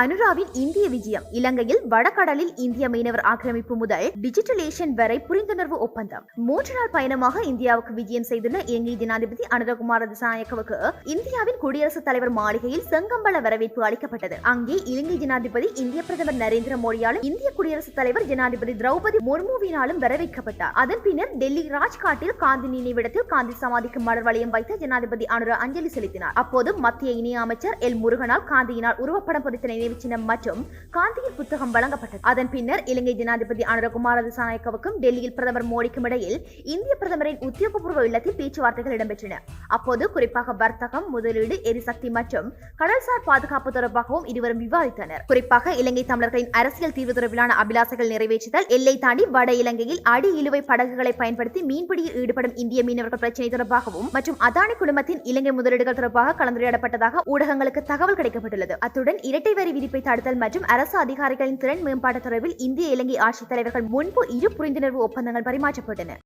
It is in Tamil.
அனுராவின் இந்திய விஜயம். இலங்கையில் வடகடலில் இந்திய மீனவர் ஆக்கிரமிப்பு முதல் டிஜிட்டலேஷன் வரை புரிந்துணர்வு ஒப்பந்தம். மூன்று நாள் பயணமாக இந்தியாவுக்கு விஜயம் செய்துள்ள இலங்கை ஜனாதிபதி அனுரகுமார திசாநாயக்கவுக்கு இந்தியாவின் குடியரசுத் தலைவர் மாளிகையில் செங்கம்பள வரவேற்பு அளிக்கப்பட்டது. அங்கே இலங்கை ஜனாதிபதி இந்திய பிரதமர் நரேந்திர மோடியாலும் இந்திய குடியரசுத் தலைவர் ஜனாதிபதி திரௌபதி முர்முவினாலும் வரவேற்கப்பட்டார். அதன் பின்னர் டெல்லி ராஜ்காட்டில் காந்தி நினைவிடத்தில் காந்தி சமாதிக்கு மலர் வளையம் வைத்து ஜனாதிபதி அனுர அஞ்சலி செலுத்தினார். அப்போது மத்திய இணை அமைச்சர் எல் முருகனால் காந்தியினால் உருவப்படம் பொறித்த நினைவு சின்னம் மற்றும் காந்தியின் புத்தகம் வழங்கப்பட்டது. அதன் பின்னர் இலங்கை ஜனாதிபதி அனுரகுமார திசாநாயக்கவுக்கும் டெல்லியில் பிரதமர் மோடிக்கும் இடையில் இந்திய பிரதமரின் உத்தியோகபூர்வ இல்லத்தில் பேச்சுவார்த்தைகள் இடம்பெற்றன. அப்போது குறிப்பாக வர்த்தகம் முதலீடு எரிசக்தி மற்றும் கடல்சார் பாதுகாப்பு தொடர்பாகவும் இருவரும் விவாதித்தனர். குறிப்பாக இலங்கை தமிழர்களின் அரசியல் தீர்வு தொடர்பிலான அபிலாசைகள் நிறைவேற்றுதல் எல்லை தாண்டி வட இலங்கையில் அடி இழுவை படகுகளை பயன்படுத்தி மீன்பிடியில் ஈடுபடும் இந்திய மீனவர்கள் பிரச்சினை தொடர்பாகவும் மற்றும் அதானி குழுமத்தின் இலங்கை முதலீடுகள் தொடர்பாக கலந்துரையாடப்பட்டதாக ஊடகங்களுக்கு தகவல் கிடைக்கப்பட்டுள்ளது. அத்துடன் இரட்டை வரி விதிப்பை தடுத்தல் மற்றும் அரசு அதிகாரிகளின் திறன் மேம்பாட்டு தொடர்பில் இந்திய இலங்கை ஆட்சித் தலைவர்கள் முன்பு இரு புரிந்துணர்வு ஒப்பந்தங்கள் பரிமாற்றப்பட்டன.